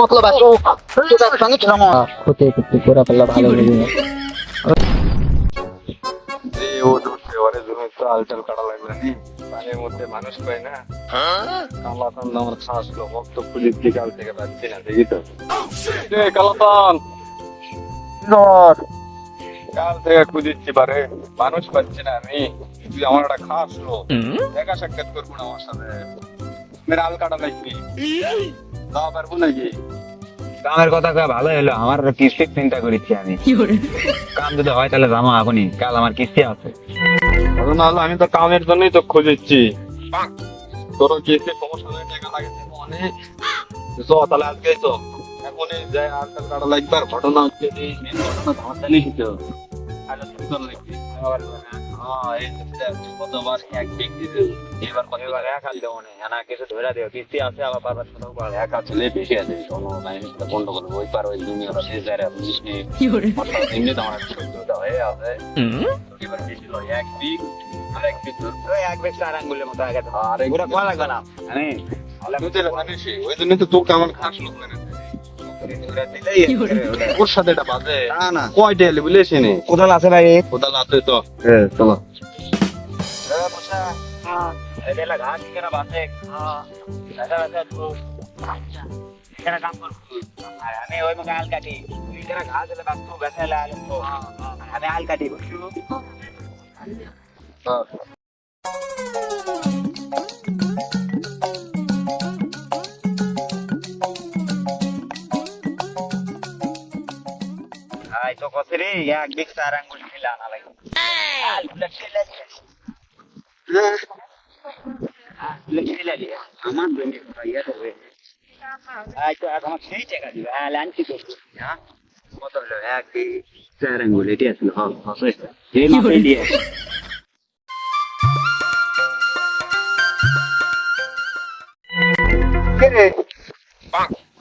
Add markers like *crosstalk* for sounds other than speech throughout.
মতলব আছে। তোর সঙ্গে থামো ক্ষতি করতে করে ফেললে ভালো লাগে যে ও ঢুকছে ওরে জমি তো আলটাল কাটা লাগবে। নি পানির মধ্যে মানুষ পাই না। কালাতন আমার শ্বাস লো ভক্ত পুলিশ দিকে কাল থেকে পাচ্ছি না দেখি তো। কালাতন কাল থেকে খুঁজিচ্ছি পারে মানুষ পাচ্ছি না আমি। তুই আমার একটা খাস লো। দেখা সাক্ষাৎ করব না আমার সাথে। মেরা আল কাটা লাগবি যাওয়া পারব নাকি কামের কথা কয়ে ভালো হলো আমার কিস্তির চিন্তা করেছি আমি কাম যদি হয় তাহলে জামা এখনই কাল আমার কিস্তি আছে আরে না হলে আমি তো কামের জন্যই তো খুঁজেছি তোর কেসে সমস্যা নেই টাকা লাগে অনেক তো তাহলে আজকে তো এখনই যাই আর কাল কাটা লাগবে আর ঘটনা হচ্ছে মেন ঘটনা আরে লাগবে আবার হ্যাঁ এক দিক এবার এক হাল দেবো না না কিছু ধরে দেও কিস্তি আছে আবার বারবার এক ছেলে বেশি আছে। কোনো লাইন বন্ধ করব। ওই পার ওই জমি ওরা শেষ যায় বুঝিস নি? এমনি তো আমার শত্রুতা হয়ে আছে। এবার বেশি নয় এক দিক আর এক দিক এক চার আঙ্গুলের মতো আগে আর এক পুরো কয় লাগবে না। আমি ওই জন্য তো তোকে আমার খাস লোক মেনে ওর সাথে এটা বাজে না না কয়টা এলে বুঝলিস নি কোথাও আছে ভাই কোদাল আছে তো হ্যাঁ কেনা বাসে আমি ওই মুখে আল কাটি তুই এখানে ঘাস এলে আল তো আমি আল আই তো কছে রে এক বিক চার আঙ্গুল খিলা আনা লাগে। দিয়ে আমার ইয়া হবে। আই তো আর আমার সেই টাকা দিবে। হ্যাঁ লাঞ্চি করব হ্যাঁ? কত হলো? এক চার আঙ্গুল এটি আসলো। হ্যাঁ হসে এই মাপে দিয়ে। কে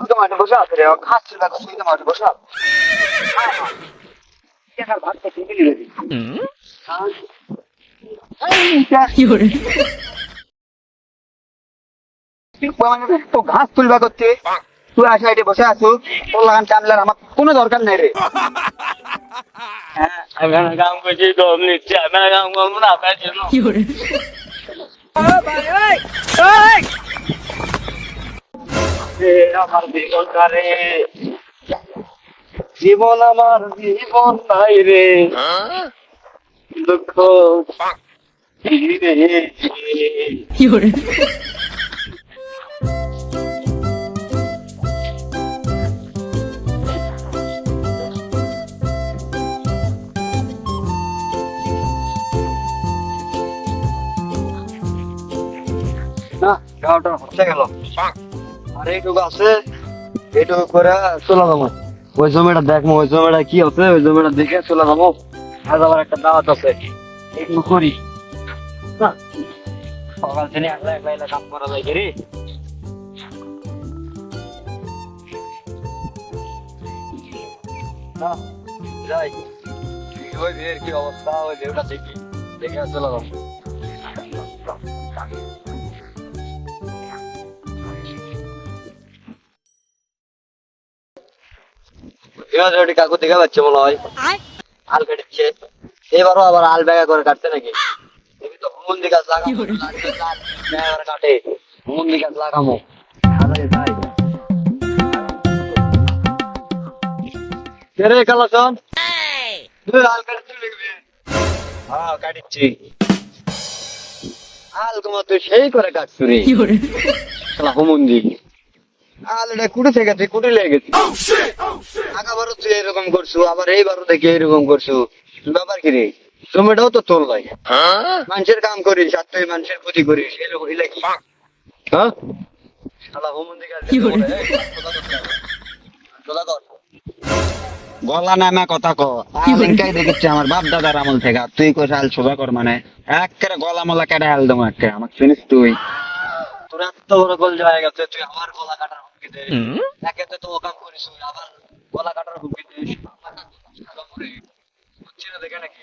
তো মাঠে বসে আছে রে। ঘাস ছিল সুই ঘাস তুলবা করতে তুই আসা এটি বসে আছো লাগান কামলার আমার কোনো দরকার নেই রে। আমি কাম করছি তো নিচ্ছি আমি কাম করব না আপনার জন্য জীবন আমার জীবন নাই রে। দুঃখ না গাওটা হচ্ছে গেল। আর এইটুকু আছে এইটুকু করে চলে যাব ওই জমিটা দেখব ওই জমিটা কি আছে? ওই জমিটা দেখে চলে যাব। আজ আবার একটা দাওয়াত আছে। এইটুকু করি। সকাল থেকে একলা একলা একলা কাম করা যায় রে? যাই। ওই কি অবস্থা? ওই দেখি। দেখে চলে যাব। এবার ওটি কাকু দেখা পাচ্ছে মনে হয়। আল এবারও আবার আল ব্যাগা করে কাটছে নাকি? তুমি তো গাছ লাগাবো কাটে। হুমুন্দি গাছ লাগামো। আরে ভাই। রে কালাচন তুই আল লিখবি হ্যাঁ কাটিচ্ছি। আল তোমার তুই সেই করে কাটছু রে। শালা হুমুন্দি আল এটা কুড়ি থেকে কুড়ি লেগে গেছি আগাবারও তুই এরকম করছু আবার এইবারও দেখি এরকম করছু। ব্যাপার কি রে? জমিটাও তো তোর লাগে। মানুষের কাম করিস আর তুই মানুষের ক্ষতি করিস এরকম হইলে কি? হ্যাঁ? শালা কর। গলা নামা কথা ক। আলিনকাই দেখেছি আমার বাপ দাদার আমল থেকে। তুই কোথায় আল শোভা কর মানে। একেবারে গলা মলা কেটে আল দেবো একটা আমাকে চিনিস তুই? তোর এত বড় গোল গেছে তুই আবার গলা কাটার হুমকি একে তো ও করিস আবার গলা কাটার হুমকি দিস। হচ্ছে না দেখে নাকি?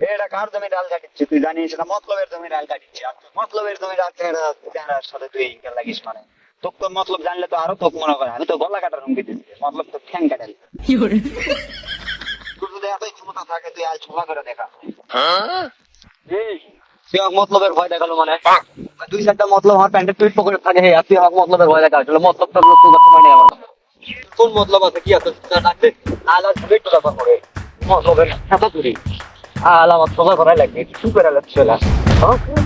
এটা কার জমি? ডাল কাটিচ্ছে। তুই জানিস এটা মতলবের জমি ডাল কাটিচ্ছে। মতলবের জমি ডাল কাটার সাথে তুই লাগিস মানে। তোক তোর মতলব জানলে তো আরও তোক মনে করে। আমি তো গলা কাটার হুমকি দিচ্ছি। মতলব তো ঠ্যাং কাটালি তোর যদি এতই ক্ষমতা থাকে তুই আজ ছোলা করে দেখা। এই, মতলবের ভয় দেখাল মানে। দুই চারটা মতলব আমার প্যান্টের টুইট পকেটে থাকে হে তুই আমাকে মতলবের ভয় দেখা আসলে মতলব তো সময় নেই আমার কোন মতলব আছে কি আছে তা ডাকবে আলা একটু ব্যাপার করে মতলবের খাতা ধরে আলা আমার সোজা করাই লাগবে কিছু করে লাগছে না মতলব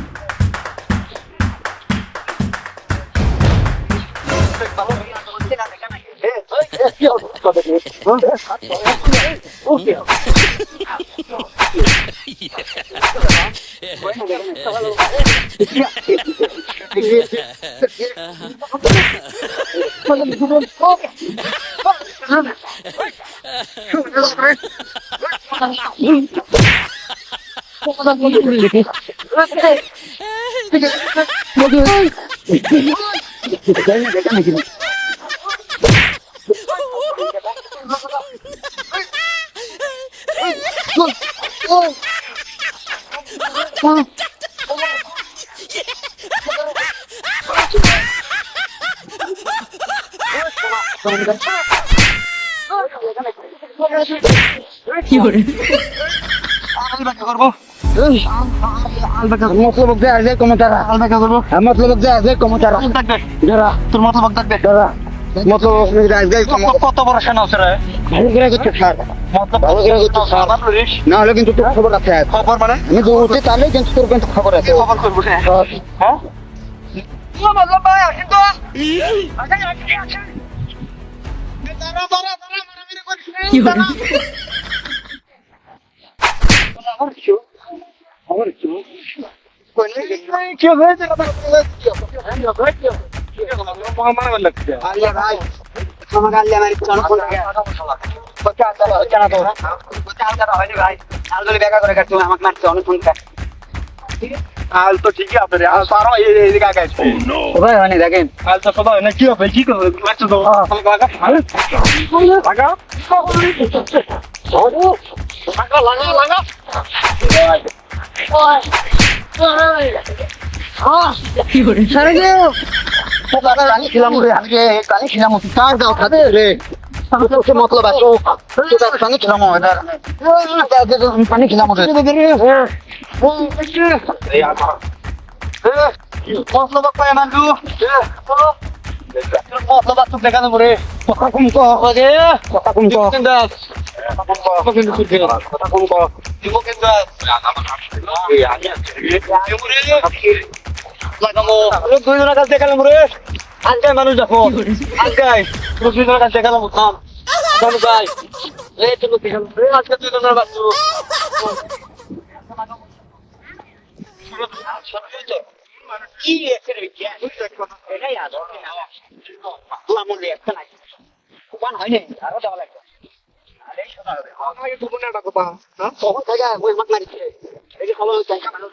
যে আছে তারা আলবাকা করব। মতলব যে আছে কোনো তারা যারা তোর মতলব থাকবে। যারা মতলব কত বড় সেনা আছে রে? ভালো করে করতে থাক ভালো করে করতে থাক না হলে কিন্তু তোর খবর আছে। খবর মানে? আমি তো উঠে তাহলে কিন্তু তোর কিন্তু খবর আছে। খবর করব হ্যাঁ? কি হয়েছে? না আল তো ঠিকই আপনার আল পারো এই এদিকে আগাইছে ভাই হয়নি দেখেন আল তো কথা না কি হবে কি করবে লাগছে তো লাগা লাগা লাগা লাগা মতলব তার পানি খিলাম পানি খিলাম মতলব পায় মানু মতলব তো দেখানো রে। কথা কম কো কথা কম দাস কথা কিন্তু কথা কম লাগামো। দুই জনের কাছে দেখালাম রে। আজকে মানুষ দেখো। আজকে দুই জনের কাছে দেখালাম থাম মানুষ ভাই রে আজকে বাচ্চু। কি কি এটা ইয়াদ হবে না আল্লাহ মনে নাই। হয়নি আরও দেওয়া লাগবে। আরে শোনা হবে আমাকে কুকুর না ডাকো পা হ্যাঁ? কখন থেকে ওই মাত মারিছে এই যে খবর মানুষ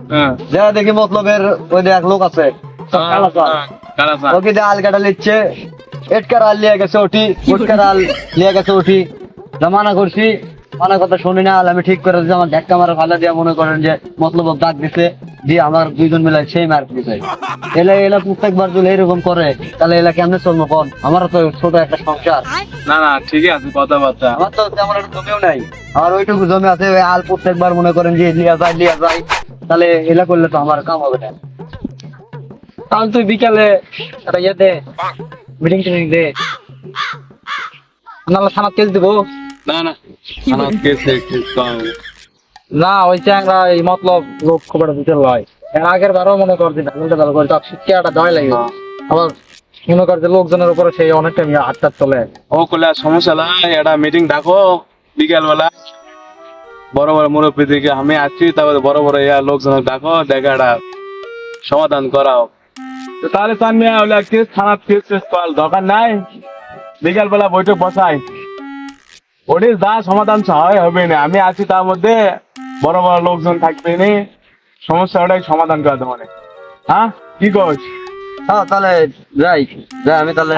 হ্যাঁ। যা দেখি মতলবের ওই দেখ লোক আছে চাল। কালাসা ওকে আল কাটা লিচ্ছে এটকার আল লিয়ে গেছে ওটি উটকার আল লিয়ে গেছে ওটি। জামানা করছি মানা কথা শুনি না আল আমি ঠিক করে দিয়েছি আমার ধাক্কা মারা ভালো দিয়ে মনে করেন যে মতলব দাগ দিছে দিয়ে আমার দুইজন মিলে সেই মার দিছে। এলা এলা প্রত্যেকবার যদি এরকম করে তাহলে এলা কেমনে চলবো কোন আমারও তো ছোট একটা সংসার। না না ঠিকই আছে কথাবার্তা। আমার তো তেমন একটা জমিও নাই। আমার ওইটুকু জমি আছে আল প্রত্যেকবার মনে করেন যে লিয়া যায় লিয়া যায়। তাহলে এলা করলে তো আমার কাম হবে না। তাহলে তুই বিকালে একটা ইয়ে দে মিটিং টিটিং দে। নাহলে থানার কেস দিব। না না আমার কেসে না ওই চ্যাংরা এই মতলব লোক খুব একটা দিতে লয়। এর আগের বারও মনে কর দল তার শিক্ষাটা দেওয়াই লাগে। আবার মনে কর যে লোকজনের উপরে সেই অনেকটা হাতটা চলে। ও কোলা সমস্যা নাই একটা মিটিং ডাকো বিকেল বেলা বড় বড় মুরব্বী দিকে আমি আছি, তারপরে বড় বড় ইয়া লোকজন ডাকো, দেখে সমাধান করাও। তাহলে মেয়ে কেস কেস টেস দরকার নাই। বিকাল বেলা বৈঠক বসাই। ওটির যা সমাধান হয়, হবে না। আমি আছি তার মধ্যে, বড় বড় লোকজন থাকবে নি। সমস্যা ওটাই সমাধান করে না। হ্যাঁ? কি করছ হ্যাঁ তাহলে যাই যাই আমি তাহলে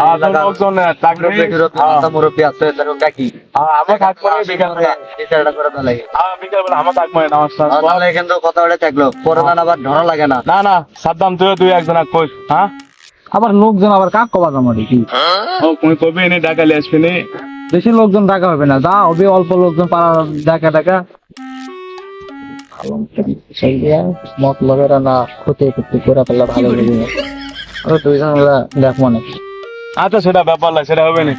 মুরব্বি আছে ডাকি। বিকাল করে হ্যাঁ বিকাল বেলা আমার নমস্কার। হ্যাঁ, কথা বলে থাকল। পরে আবার ধরা লাগে না। না না সাদ্দাম তুই তুই একজন কই হ্যাঁ? আবার লোকজন আবার কাক কবা কামারি কি? ও কোন কবি এনে ডাকা লিয়ে আসবি নি। বেশি লোকজন ডাকা হবে না যা হবে অল্প লোকজন পাড়া ডাকা ডাকা। লগেরা না ক্ষতি ক্ষতি করে ফেললে ভালো লাগবে দুইজন দেখ মনে। আচ্ছা সেটা ব্যাপার না সেটা হবে না।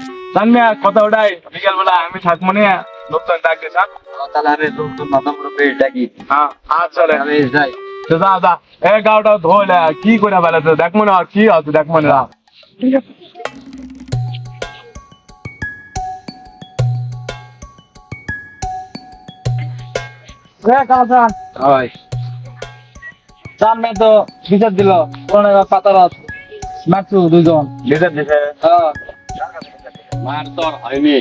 আর কথা ওটাই বিকাল বেলা আমি থাকব না। লোকজন ডাকবে হ্যাঁ, তাহলে আমি লোকজন ডাকি। হ্যাঁ আচ্ছা রে। আমি যাই। তো যা যা। এ গাওটা ধোলে কি করে বেলা তো দেখ মনে আর কি আছে দেখ মনে না হয় চার তো বিচার দিল কোন পাতারত মারছু দুজন লেজার দিতে হ্যাঁ। মার তোর হয়নি।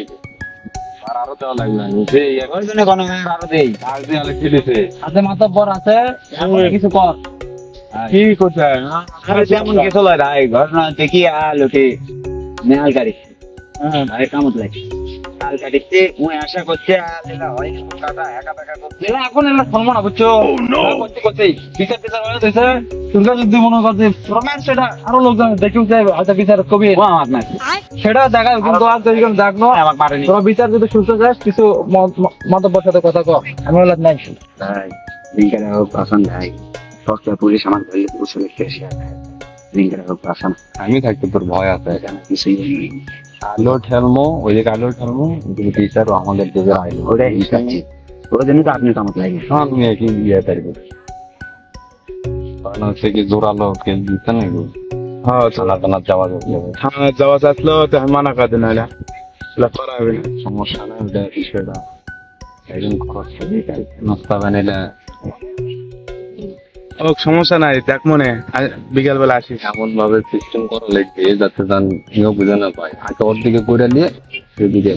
আর আরও দেওয়া লাগবে। সে ওই জন্য কোনো আরও দেই। আর দিয়ে আলে কি দিছে? হাতে মাথা বর আছে কিছু কর। কি করছে? আরে কিছু লয় ঘটনা হচ্ছে কি আলোকে নেহাল গাড়ি। কামত লাগে আল মুই আশা করছে আলেলা হয় কাটা একা বেকা করছে। এলা এখন এলা ফোন না বুঝছ করতে করতে বিচার হয়ে যদি মনে করছে রোম্যান্স সেটা আরও লোকজন দেখুন যে হয়তো বিচার কবি আমার না সেটা দেখা কিন্তু আর যদি দেখনো আমাকে মারেনি। তোরা বিচার যদি সুস্থ যাস কিছু মন্তব্যের সাথে কথা কর আমি নাই লিঙ্কের হোক সস্তা পুলিশ আমার লিঙ্কের হোক আমি থাকতে তোর ভয় আছে। এখানে কিছুই আলো ঠেলমো ওই যে আলো ঠেলমো টিচার আমাদের দিকে আইলো। ওটা হিসাবছি ওই জন্য তো আপনি কামত লাগে আমি কি ইয়ে পারব কারণ হচ্ছে কি জোরালো কে দিতে না গো হ্যাঁ থানা টানা যাওয়া যাবে। থানা যাওয়া আসলো তো আমি মানা করে দিন আলা করা হবে সমস্যা নেই ওটা বিষয়টা একজন খরচ নাস্তা বানাইলে ও সমস্যা নাই দেখ মনে বিকাল বেলা আসিস। এমন ভাবে সিস্টেম করা লাগবে যাতে জান কেউ বুঝে না পায়। আগে ওর দিকে করে নিয়ে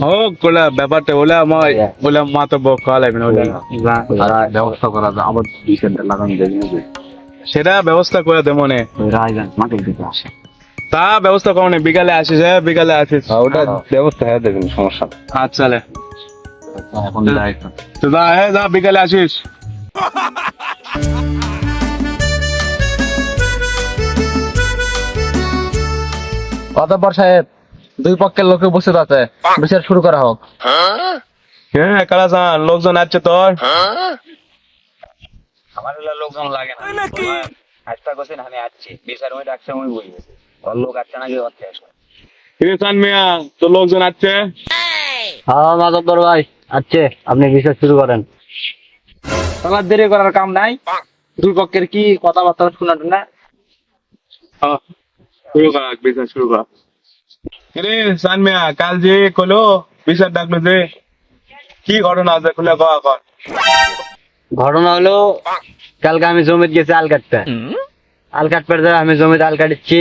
ও কোলা ব্যাপারটা ওলা আমার ওলা মা তো বক খাওয়া লাগবে না ওলা ব্যবস্থা করা যায় আবার বিষয়টা লাগানো যাবে না সেটা ব্যবস্থা করে দে মনে। রায়গঞ্জ মাঠের দিকে আসে। তা ব্যবস্থা করো না বিকালে আসিস হ্যাঁ বিকালে আসিস। ওটা ব্যবস্থা হয়ে সমস্যা আচ্ছা এখন যাই। তো যা হ্যাঁ যা বিকালে আসিস। *laughs* অতঃপর সাহেব দুই পক্ষের লোক উপস্থিত আছে। বিচার শুরু করা হোক। হ্যাঁ কালাসান লোকজন আছে তোর? আমার লোকজন লাগে না। আজটা করছেন আমি আসছি বিচার ওই ডাকছে আমি বই ওর লোক আসছে নাকি হচ্ছে কিরেসান মিয়া তো লোকজন আছে? হ্যাঁ মাধবর ভাই আচ্ছা আপনি বিচার শুরু করেন। তোমার দেরি করার কাম নাই? দুই পক্ষের কি কথাবার্তা শোনা হ্যাঁ, শুরু কর বিচার শুরু কর। সান মিয়া কাল যে কলো বিচার ডাকলো যে কি ঘটনা আছে খুলে কয়া কর ঘটনা হলো কালকে আমি জমিতে গেছি আল কাটতে আল কাটতে যায় আমি জমিতে আল কাটছি।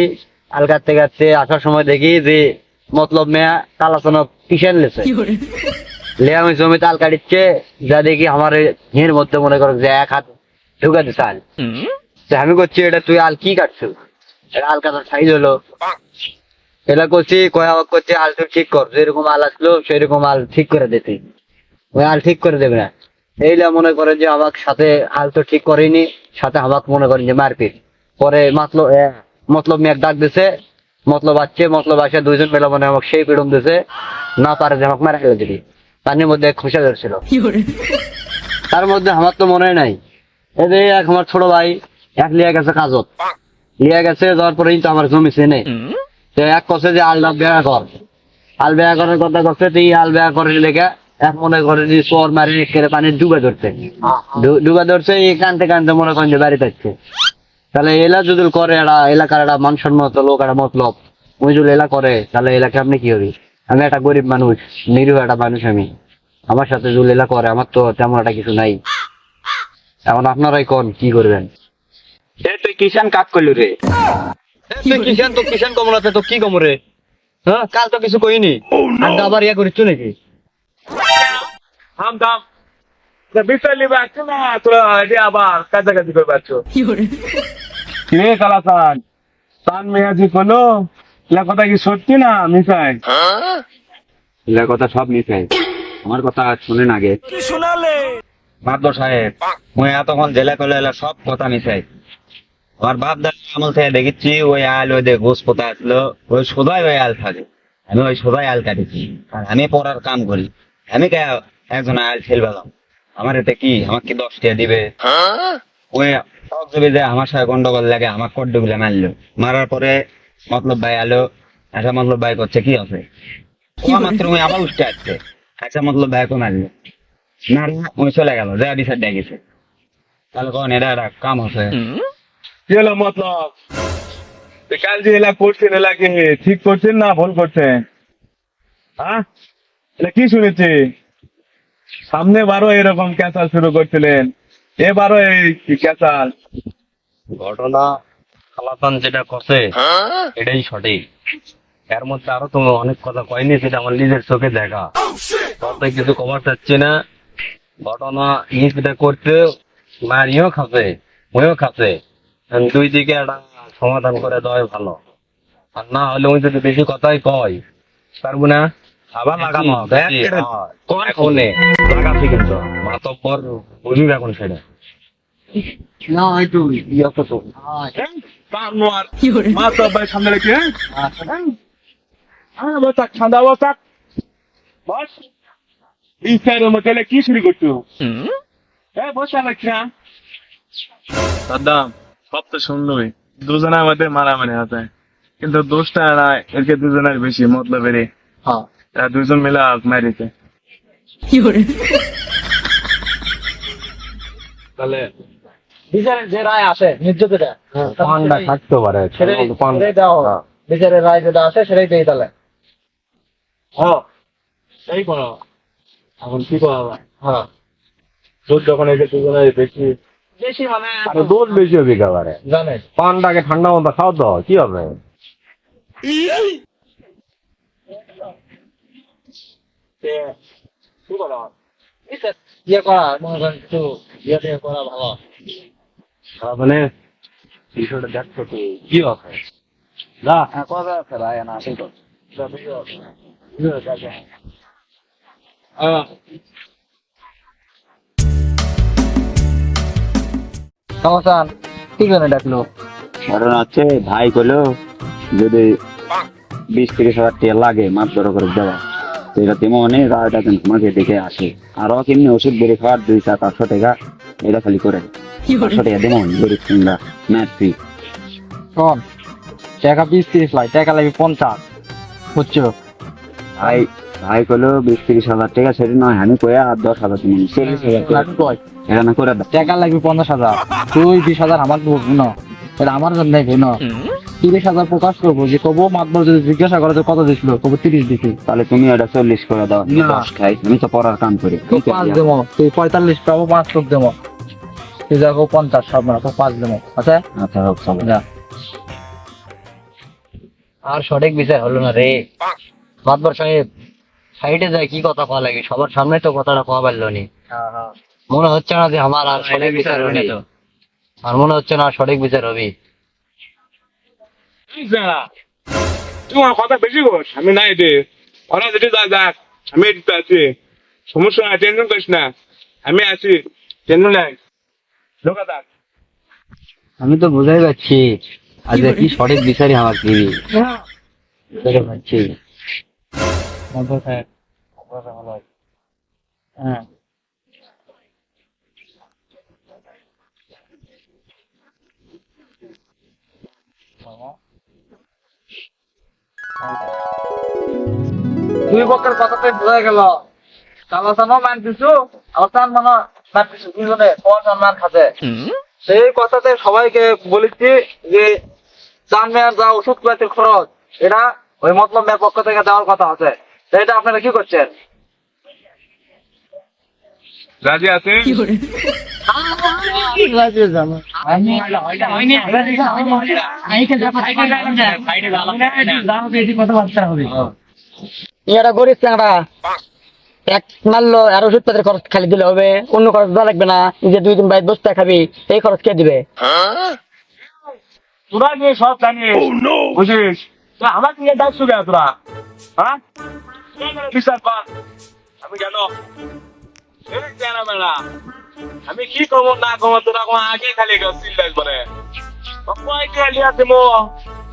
আল কাটতে কাটতে আসার সময় দেখি যে মতলব মেয়া কালাচনা পিছান লেছে? লে আমি জমিতে আল কাটিচ্ছে যা দেখি আমার হির মধ্যে মনে করো যে এক হাত ঢুকা দিছে আল আমি করছি এটা তুই আল কি কাটছো এটা আল সাইজ হলো। এটা করছি কয়া করছি আল তুই ঠিক কর। যেরকম আল আসলো সেরকম আল ঠিক করে দিতে। ওই আল ঠিক করে দেবে না। এইলা মনে করে যে আমার সাথে আল তো ঠিক করেনি সাথে আমাকে মনে করেন যে মারপিট। পরে মাতলো মতলব মেয়ে ডাক দিছে মতলব আসছে মতলব আসে দুইজন মিলে মনে হয় আমাকে সেই পিড়ম দিছে না পারে যে আমাকে মারা ফেলে দিবি। পানির মধ্যে খুশা ধরছিল তার মধ্যে আমার তো মনে নাই। এই যে এক আমার ছোট ভাই এক লিয়া গেছে কাজত। লিয়া গেছে যাওয়ার পরেই তো আমার জমি চেনে। তো এক কছে যে বেড়া কর আল বেড়া করার কথা করছে তো এই আল করার লেগে এক মনে করে যে চোর মারি কেড়ে পানি ডুবে ধরছে। ডুবে ধরছে এই কানতে কানতে মনে করেন যে বাড়ি থাকছে তাহলে এলা যদি করে এরা এলাকার একটা মান সম্মত লোক একটা মতলব। ওই যদি এলা করে তাহলে এলাকা আপনি কি হবি? আমি একটা গরিব মানুষ নিরীহ একটা মানুষ আমি। আমার সাথে জুলেলা করে আমার তো তেমন একটা কিছু নাই। এখন আপনারাই কোন কি করবেন? এ তুই কিষান কাক করলু রে? কিষান তো কিষান কমন আছে তো কি কমরে হ্যাঁ কাল তো কিছু কইনি। আড্ডা আবার ইয়া করিচ্ছ নাকি? থাম থাম বিচার নিবে আসছে না তোরা এটি আবার কাছাকাছি করে পাচ্ছ কে কালাসান সান মেয়াজি করল এলা কথা কি সত্যি না মিশাই? এলার কথা সব মিশাই। আমার কথা শুনেন আগে। মাদ্র সাহেব মুই এতক্ষণ জেলা করলে এলা সব কথা মিশাই। আমার বাপ দাদা আমল থেকে দেখেছি ওই আল ওই ঘুষ পোতা আসলো ওই সোদাই ওই আল থাকে। আমি ওই সোদাই আল কাটেছি। আর আমি পড়ার কাম করি। আমি কে একজন আল ছেলবেলাম আমার এটা কি? আমাকে দশ টাকা দিবে? ওই সব যে আমার সাথে গন্ডগোল লাগে আমার কড্ডু গুলো মারলো। মারার পরে মতলব ভাই আলো আচ্ছা মতলব ভাই করছে কি আছে ও মাত্র ওই আবার উঠতে আসছে। আচ্ছা মতলব ভাই কো মারলো। না রে, ওই চলে গেল যা বিচার ডেকেছে তাহলে কোন এটা কাম আছে। কি মতলব। কাল যে এলা করছেন এলাকে ঠিক করছেন না ভুল করছেন? হ্যাঁ? এটা কি শুনেছি? সামনে বারো এরকম ক্যাসাল শুরু করছিলেন। এবারও এই ক্যাসাল? ঘটনা খালাতান যেটা করছে এটাই সঠিক। এর মধ্যে আরও তুমি অনেক কথা কয়নি সেটা আমার নিজের চোখে দেখা। তাতে কিছু কমার চাচ্ছি না। ঘটনা নিজেটা করতে মারিও খাচ্ছে ময়ও খাচ্ছে দুই দিকে একটা সমাধান করে দেওয়াই ভালো। আর না হলে ওই যদি বেশি কথাই কয় পারব না? আবার লাগানো হবে। কোন এখনে লাগাচ্ছি কিন্তু মাতব্বর বুঝবি এখন সেটা। না একটু ইয়া তো। পানোয়ার মা তো ভাই সামনে রেখে হ্যাঁ? বসাক ঠান্ডা বসাক। বস। এই সাইডের কি শুরু করছ হ্যাঁ বসা লাগছে দাদা সব তো শুনলই দুজনের মধ্যে মারামারি আছে কিন্তু দোষটা এরা এরকে দুজনের বেশি মতলব এরে হ্যাঁ। এরা দুজন মিলে আগ মারিছে। তাহলে বিচারের যে রায় আসে নির্যাতিতা পান্ডা থাকতে পারে সেটাই দেওয়া হবে। বিচারের রায় যেটা আসে সেটাই দেই তাহলে। হ্যাঁ। এই করো। এখন কি করা হ্যাঁ। দুধ যখন একে দুজনের বেশি আরে দোষ বেশি হবে একেবারে জানে। পান্ডাকে ঠান্ডা মতো খাও তো কি হবে? ইয়ে মনে ইয়ে মানে বিষয়টা দেখছ তো কি হবে? যা। হ্যাঁ কথা আছে রায় না সেই তো। আহ, সমস্যান কি জন্য ডাকলো। কারণ আছে ভাই কইলো যদি বিশ তিরিশ হাজার টাকা লাগে মাছ বড় করে দেওয়া। তো এটা তেমন অনেক রায়টা কিন্তু তোমাকে দেখে আসে। আরও কেমনি ওষুধ বেড়ে খাওয়ার দুই চার পাঁচশো টাকা এটা খালি করে। পাঁচশো টাকা দেবো গরিব কিংবা ম্যাচ ফি। শোন টাকা বিশ তিরিশ লাই টাকা লাগবে পঞ্চাশ। বুঝছ? ভাই ভাই কইলো বিশ তিরিশ হাজার টাকা সেটা নয় আমি কয়ে আর দশ হাজার তুমি চল্লিশ হাজার টাকা। এটা না করে দাও। টাকা লাগবে পঞ্চাশ হাজার। তুই বিশ হাজার আমার এটা আমার জন্য নেবে না তিরিশ হাজার প্রকাশ করব যে কবো মাতবর যদি জিজ্ঞাসা করে যে কত দিছিল? কবো তিরিশ দিছি তাহলে তুমি এটা চল্লিশ করে দাও দশ খাই। আমি তো পড়ার কাম করি। পাঁচ দেবো। তুই পঁয়তাল্লিশ পাবো পাঁচ দেবো। তুই দেখো পঞ্চাশ সব না পাঁচ দেবো। আচ্ছা? আচ্ছা হোক চলো। যা। আর সঠিক বিচার হলো না রে। মাতবর সাহেব সাইডে যায় কি কথা কওয়া লাগে? সবার সামনে তো কথাটা কওয়া পারল নি। মনে হচ্ছে না যে আমার আর সঠিক বিচার হবে আর মনে হচ্ছে না সঠিক বিচার হবে। এই তুই আমার কথা বেশি আমি নাই রে ওরা যেটি যা যাক আমি আছি। সমস্যা নাই টেনশন করিস না। আমি আছি টেনশন নাই। ঢোকা থাক আমি তো বুঝাই পাচ্ছি আজ কি সঠিক বিচারই আমার দিবি। বুঝতে পারছি হ্যাঁ। দুই পক্ষের কথাতে বোঝা গেল। মান দিছু মানে মান দিছু দুজনে সমান মান খাতে সেই কথাতে সবাইকে বলেছি যে চানমেয়ার যা ওষুধ পাতির খরচ এটা ওই মতলব মেয়ের পক্ষ থেকে দেওয়ার কথা আছে। এটা আপনারা কি করছেন? রাজি আছে গরিব এক মারলো আর খরচ খালি দিলে হবে অন্য খরচ দেওয়া লাগবে না নিজে দুই দিন বাইরে বসতে খাবি এই খরচ কে দিবে? তোরা যে সব জানিস বুঝিস? তো আমার নিয়ে ডাকছু কেন তোরা হ্যাঁ? বিচার কর। আমি মেলা আমি কি কমো না কমো তোরা কোনো আগে খালি কয় কে লিয়া দেবো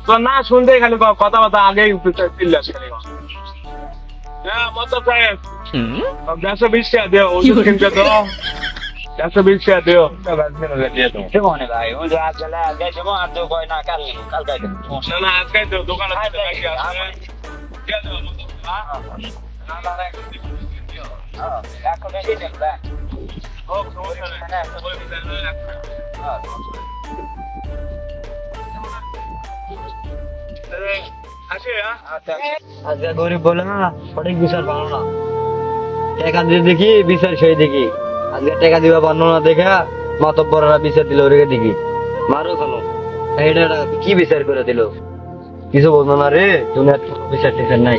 তো না শুনতে খালি কথা কথা আগেই চিল্লাস খালি হ্যাঁ মত সাহেব। দেড়শো বিশ টাকা দিও ওষুধ কিনতে তো দেড়শো বিশ টাকা দিও। না আজকে দোকানে আজকে গরিব বলে না সঠিক বিচার পানো না দিয়ে দেখি, বিচার সেই দেখি। আজকে টাকা দিবা পারল না, দেখা। মাতব্বররা বিচার দিল দেখি? মারো কেন এটা কি বিচার করে দিল? কিছু বলতো না রে কোনো বিচার টিচার নাই।